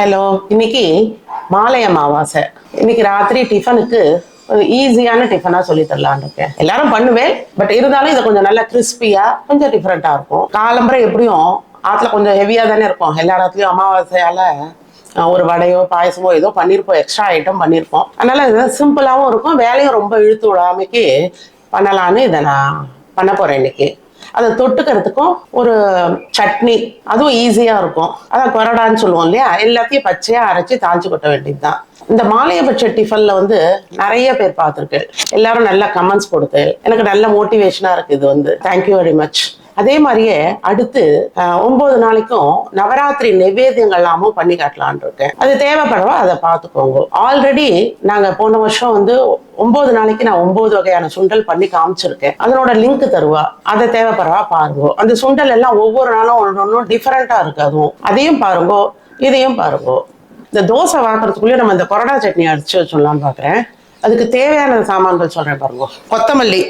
Hello இன்னைக்கு மாலை அமாவாசை. இன்னைக்கு ராத்திரி டிஃபனுக்கு ஒரு ஈஸியான டிஃபனா சொல்லி தரலான்னு இருக்கேன். எல்லாரும் பண்ணுவேன் பட் இருந்தாலும் இதை கொஞ்சம் நல்லா கிறிஸ்பியா கொஞ்சம் டிஃப்ரெண்டா இருக்கும். காலம்பரை எப்படியும் ஆற்றுல கொஞ்சம் ஹெவியா தானே இருக்கும். எல்லா இடத்துலையும் அமாவாசையால ஒரு வடையோ பாயசமோ ஏதோ பண்ணியிருப்போம் எக்ஸ்ட்ரா ஐட்டம் பண்ணியிருப்போம் அதனால இது சிம்பிளாகவும் இருக்கும். வேலையும் ரொம்ப இழுத்து விடாமைக்கு பண்ணலான்னு இதை நான் பண்ண போறேன் இன்னைக்கு. அதை தொட்டுக்கிறதுக்கும் ஒரு சட்னி அதுவும் ஈஸியாக இருக்கும். அதான் கொரடான்னு சொல்லுவோம் இல்லையா? எல்லாத்தையும் பச்சையாக அரைச்சி தாளிச்சு கொட்ட வேண்டியது தான் இந்த மாலையபட்ச டிஃபனில் வந்து நிறைய பேர் பார்த்துருக்கு. எல்லாரும் நல்ல கமெண்ட்ஸ் கொடுத்து எனக்கு நல்ல மோட்டிவேஷனாக இருக்குது இது வந்து. தேங்க்யூ வெரி மச் அதே மாதிரியே அடுத்து ஒன்பது நாளைக்கும் நவராத்திரி நைவேத்தியங்கள்லாமும் பண்ணி காட்டலாம்னு இருக்கேன். அது தேவைப்படவா அதை பார்த்துக்கோங்க. ஆல்ரெடி நாங்கள் போன வருஷம் வந்து ஒன்பது நாளைக்கு நான் ஒன்பது வகையான சுண்டல் பண்ணி காமிச்சிருக்கேன். அதனோட லிங்க் தருவா. அதை தேவைப்படுறவா பாருங்க. அந்த சுண்டல் எல்லாம் ஒவ்வொரு நாளும் ஒன்று ஒன்றும் டிஃப்ரெண்ட்டாக இருக்கு அதுவும். அதையும் பாருங்க. இதையும் பாருங்க. இந்த தோசை வாங்குறதுக்குள்ளே நம்ம இந்த கொரோனா சட்னி அடிச்சு வச்சுடலாம்னு பார்க்குறேன் அதுக்கு தேவையான சாமான்கள் சொல்கிறேன் பாருங்க. கொத்தமல்லி.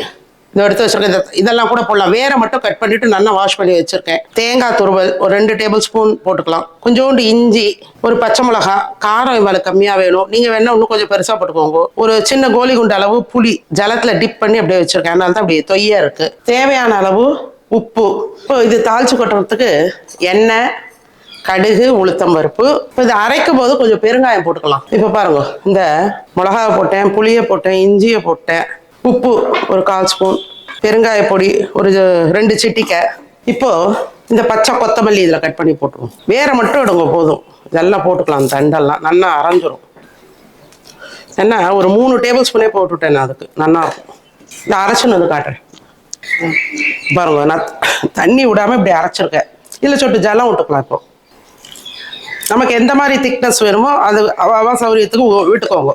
இதை எடுத்து வச்சிருக்கேன். இதெல்லாம் கூட போடலாம். வேற மட்டும் கட் பண்ணிட்டு நல்லா வாஷ் பண்ணி வச்சிருக்கேன். தேங்காய் துருவல் ஒரு ரெண்டு டேபிள் ஸ்பூன் போட்டுக்கலாம். கொஞ்சோண்டு இஞ்சி ஒரு பச்சை மிளகா காரம் இவ்வளவு கம்மியா வேணும். நீங்க வேணா இன்னும் கொஞ்சம் பெருசா போட்டுக்கோங்க. ஒரு சின்ன கோலி குண்டு அளவு புளி ஜலத்துல டிப் பண்ணி அப்படியே வச்சிருக்கேன். அதனால தான் அப்படியே தொய்யா இருக்கு. தேவையான அளவு உப்பு. இப்போ இது தாளிச்சு கொட்டுறதுக்கு எண்ணெய் கடுகு உளுத்தம் பருப்பு. இப்போ இது அரைக்கும் போது கொஞ்சம் பெருங்காயம் போட்டுக்கலாம். இப்போ பாருங்க. இந்த மிளகாவை போட்டேன் புளியை போட்டேன் இஞ்சியை போட்டேன். உப்பு ஒரு கால் ஸ்பூன் பெருங்காய பொடி ஒரு ரெண்டு சிட்டிக்கை இப்போ இந்த பச்சை கொத்தமல்லி இதில் கட் பண்ணி போட்டுருவோம். வேற மட்டும் எடுங்க போதும். இதெல்லாம் போட்டுக்கலாம் தண்டெல்லாம். நல்லா அரைஞ்சிரும். என்ன ஒரு மூணு டேபிள் ஸ்பூனே போட்டுவிட்டேன் நான் அதுக்கு. நல்லா இருக்கும். இந்த அரைச்சுன்னு வந்து காட்டுறேன். பாருங்க நான் தண்ணி விடாமல் இப்படி அரைச்சிருக்கேன். இல்லை சொட்டு ஜலம் விட்டுக்கலாம் இப்போ. நமக்கு எந்த மாதிரி திக்னஸ் வேணுமோ அது அவ சௌரியத்துக்கு உ- விட்டுக்கோங்க.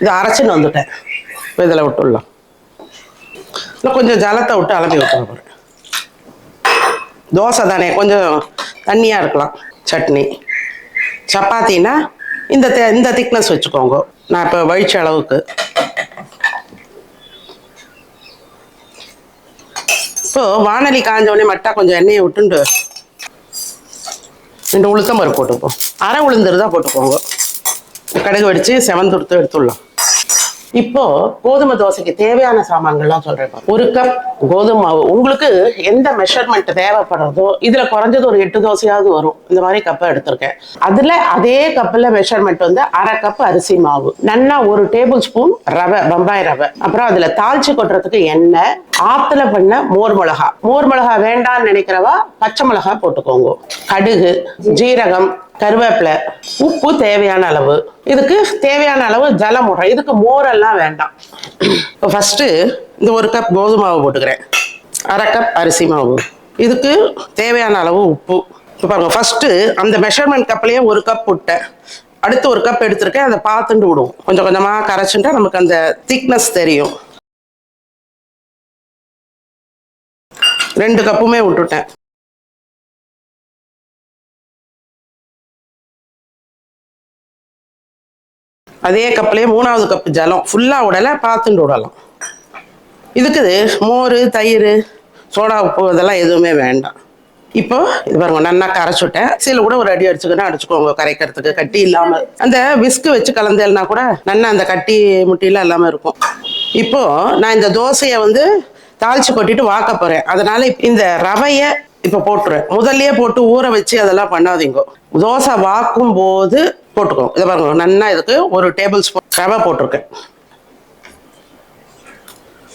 இது அரைச்சின்னு வந்துட்டேன். இப்போ இதில் விட்டுடலாம். இல்லை கொஞ்சம் ஜலத்தை விட்டு அலம்பி விட்டு போகிறேன் தோசை தானே கொஞ்சம் தண்ணியாக இருக்கலாம் சட்னி. சப்பாத்தினா இந்த தே- இந்த திக்னஸ் வச்சுக்கோங்க. நான் இப்போ வழிச்ச அளவுக்கு. இப்போ வானலி காஞ்ச உடனே மட்டா கொஞ்சம் எண்ணெயை விட்டுண்டு ரெண்டு உளுத்தம் பருப்பு போட்டுப்போம் அரை உளுந்துரு தான் போட்டுக்கோங்க. கடுகு வெடிச்சு செவந்துடுத்து எடுத்துடலாம். இப்போ கோதுமை தோசைக்கு தேவையான சாமான்கள்லாம் சொல்றேன் ஒரு கப் கோதுமை மாவு. உங்களுக்கு எந்த மெஷர்மெண்ட் தேவைப்படுறதோ இதுல குறைஞ்சது ஒரு எட்டு தோசையாவது வரும். இந்த மாதிரி கப்பை எடுத்திருக்கேன். அதுல அதே கப்பில் மெஷர்மெண்ட் வந்து அரை கப் அரிசி மாவு. நன்னா ஒரு டேபிள் ஸ்பூன் ரவை பம்பாய் ரவை. அப்புறம் அதுல தாளிச்சு கொட்டுறதுக்கு எண்ணெய் ஆத்துல பண்ண மோர் மிளகா. மோர் மிளகா வேண்டாம்னு நினைக்கிறவா பச்சை மிளகா போட்டுக்கோங்க. கடுகு ஜீரகம் கருவேப்பிலை உப்பு தேவையான அளவு. இதுக்கு தேவையான அளவு ஜலம் விடுறேன் இதுக்கு மோரெல்லாம் வேண்டாம். இப்போ ஃபஸ்ட்டு இந்த ஒரு கப் கோதுமை மாவு போட்டுக்கிறேன். அரை கப் அரிசி மாவு. இதுக்கு தேவையான அளவு உப்பு. இப்போ பாருங்க ஃபஸ்ட்டு அந்த மெஷர்மெண்ட் கப்லேயே ஒரு கப் விட்டேன் அடுத்து ஒரு கப் எடுத்திருக்கேன். அதை பார்த்துட்டு விடுவோம். கொஞ்சம் கொஞ்சமாக கரைச்சுட்டா நமக்கு அந்த திக்னஸ் தெரியும். ரெண்டு கப்புமே விட்டுட்டேன். அதே கப்லேயே மூணாவது கப் ஜலம் ஃபுல்லாக விடலை பார்த்துட்டு விடலாம். இதுக்கு மோர் தயிர் சோடா உப்பு இதெல்லாம் எதுவுமே வேண்டாம். இப்போ இது பாருங்க நல்லா கரைச்சுட்டேன் சீல கூட ஒரு அடி அடிச்சுக்கணும் அடிச்சுக்கோங்க கரைக்கிறதுக்கு கட்டி இல்லாமல் அந்த விஸ்கு வச்சு கலந்தேன்னா கூட நல்லா அந்த கட்டி முட்டிலாம் இல்லாமல் இருக்கும். இப்போ நான் இந்த தோசையை வந்து தாளிச்சு கொட்டிட்டு வாக்க போறேன். அதனால இந்த ரவையை இப்போ போட்டுருவேன் முதல்லயே போட்டு ஊற வச்சு அதெல்லாம் பண்ணாதீங்க. தோசை வாக்கும் போது போட்டுக்கோங்க இதை பாருங்க நல்லா இதுக்கு ஒரு டேபிள் ஸ்பூன் ரவை போட்டிருக்கேன்.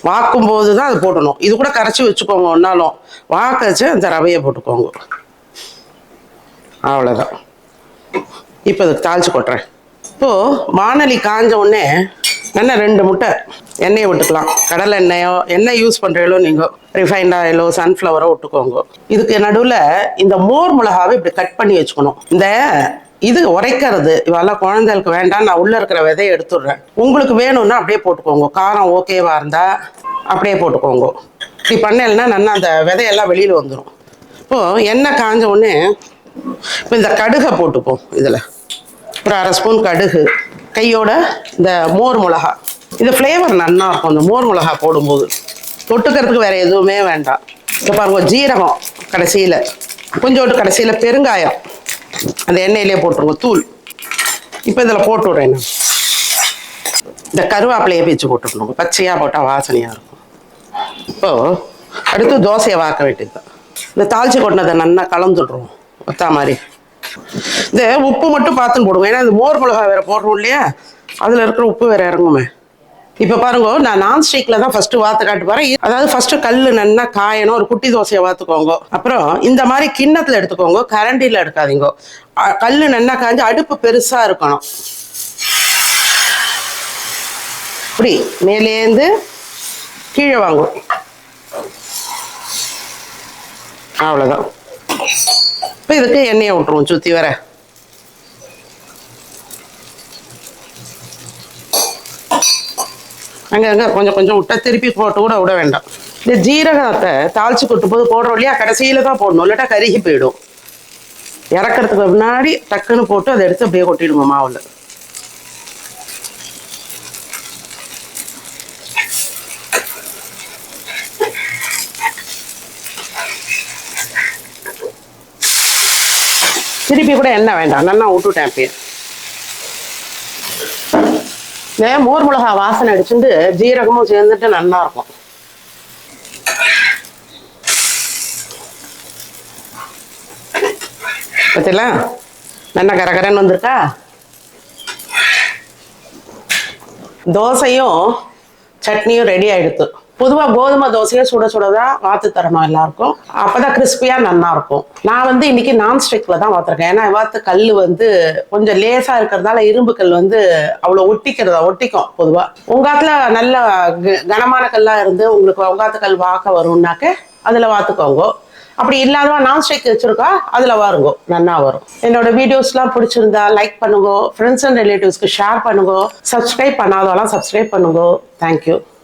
வாக்கும் போது தான் அது போடணும். இது கூட கரைச்சி வச்சுக்கோங்க ஒன்னாலும். வாக்க வச்சு அந்த ரவையை போட்டுக்கோங்க. அவ்வளோதான் இப்போ இதுக்கு தாளிச்சு கொட்டுறேன். இப்போது வானலி காஞ்ச உடனே என்ன ரெண்டு முட்டை? எண்ணெயை விட்டுக்கலாம். கடலை எண்ணெயோ எண்ணெய் யூஸ் பண்ணுறீங்களோ நீங்கள் ரிஃபைண்ட் ஆயிலோ சன்ஃப்ளவரோ விட்டுக்கோங்க. இதுக்கு நடுவில் இந்த மோர் மிளகாவை இப்படி கட் பண்ணி வச்சுக்கணும். இந்த இது உரைக்கிறது. இவெல்லாம் குழந்தைகளுக்கு வேண்டாம் நான் உள்ளே இருக்கிற விதையை எடுத்துடுறேன். உங்களுக்கு வேணும்னா அப்படியே போட்டுக்கோங்க. காரம் ஓகேவாக இருந்தால் அப்படியே போட்டுக்கோங்க. இப்படி பண்ணலைன்னா நல்லா அந்த விதையெல்லாம் வெளியில் வந்துடும் இப்போது எண்ணெய் காஞ்ச உடனே இப்போ இந்த கடுகை போட்டுப்போம் இதில். ஒரு அரை ஸ்பூன் கடுகு. கையோட இந்த மோர் மிளகா. இந்த ஃப்ளேவர் நல்லா இருக்கும். இந்த மோர் மிளகா போடும்போது. தொட்டுக்கிறதுக்கு வேற எதுவுமே வேண்டாம். இப்போ பாருங்க ஜீரகம் கடைசியில். கொஞ்சோண்டு கடைசியில் பெருங்காயம். அந்த எண்ணெயிலே போட்டுருங்க தூள். இப்போ இதில் போட்டு விடுறேன் நான். இந்த கருவேப்பிலையை பிச்சு போட்டுக்கணும். பச்சையாக போட்டால் வாசனையாக இருக்கும். இப்போது அடுத்து தோசையை வாக்க வேண்டியது இந்த தாளிச்சு கொண்டதை நல்லா கலந்துடுறோம். ஒத்தா மாதிரி. இந்த உப்பு மட்டும் பார்த்துன்னு போடுவோம் ஏன்னா இந்த மோர் மிளகா வேற போடுறோம் இல்லையா? அதில் இருக்கிற உப்பு வேற இறங்குமே. இப்போ பாருங்க நான் நான் ஸ்டிக்ல தான் ஃபர்ஸ்ட் வாத்து காட்டு போறேன். அதாவது ஃபர்ஸ்ட் கல் நல்லா காயணும் ஒரு குட்டி தோசையை வாத்துக்கோங்க. அப்புறம் இந்த மாதிரி கிண்ணத்துல எடுத்துக்கோங்க கரண்டில எடுக்காதீங்க. கல் கல்லு நல்லா காய்ஞ்சு அடுப்பு பெருசா இருக்கணும். இப்படி மேலேந்து கீழே வாங்கும் அவ்வளோதான் இப்போ இதுக்கு எண்ணெயை விட்டுருவோம் சுற்றி வர. அங்கே அங்கே கொஞ்சம் கொஞ்சம் விட்டா திருப்பி போட்டு கூட விட வேண்டாம். இந்த ஜீரகத்தை தாளிச்சு கொட்டும் போது போடுறோம் இல்லையா? கடைசியில் தான் போடணும். இல்லாட்டா கருகி போயிடும். இறக்குறதுக்கு முன்னாடி டக்குன்னு போட்டு அதை எடுத்து அப்படியே கொட்டிடுங்க மாவில். திருப்பி கூட எண்ணெய் வேண்டாம். நல்லா விட்டுட்டேன் அப்பயே. இந்த மோர் மிளகா வாசனை அடிச்சுட்டு ஜீரகமும் சேர்ந்துட்டு நல்லா இருக்கும். பார்த்தீங்களா நல்லா கரகரன்னு வந்திருக்கா? தோசையும் சட்னியும் ரெடி ஆயிடுத்து. பொதுவாக கோதுமை தோசையை சுட சுட தான் வாத்து தரணும் எல்லாருக்கும். அப்பதான் கிறிஸ்பியாக நல்லா இருக்கும். நான் வந்து இன்னைக்கு நான் ஸ்டிக்ல தான் வாத்துருக்கேன். ஏன்னா வாத்து கல் வந்து கொஞ்சம் லேசாக இருக்கிறதால இரும்பு கல் வந்து அவ்வளோ ஒட்டிக்கிறதா ஒட்டிக்கும் பொதுவாக உங்காத்துல நல்ல கனமான கல்லாக இருந்து உங்களுக்கு உங்காத்து கல் வாக்க வரும்னாக்க அதில் வாத்துக்கோங்க. அப்படி இல்லாதவா நான் ஸ்டிக் வச்சுருக்கா அதில் வருங்க நன்னா வரும். என்னோட வீடியோஸ்லாம் பிடிச்சிருந்தா லைக் பண்ணுங்க ஃப்ரெண்ட்ஸ் அண்ட் ரிலேட்டிவ்ஸ்க்கு ஷேர் பண்ணுங்க சப்ஸ்கிரைப் பண்ணாதவெல்லாம் சப்ஸ்கிரைப் பண்ணுங்க. Thank you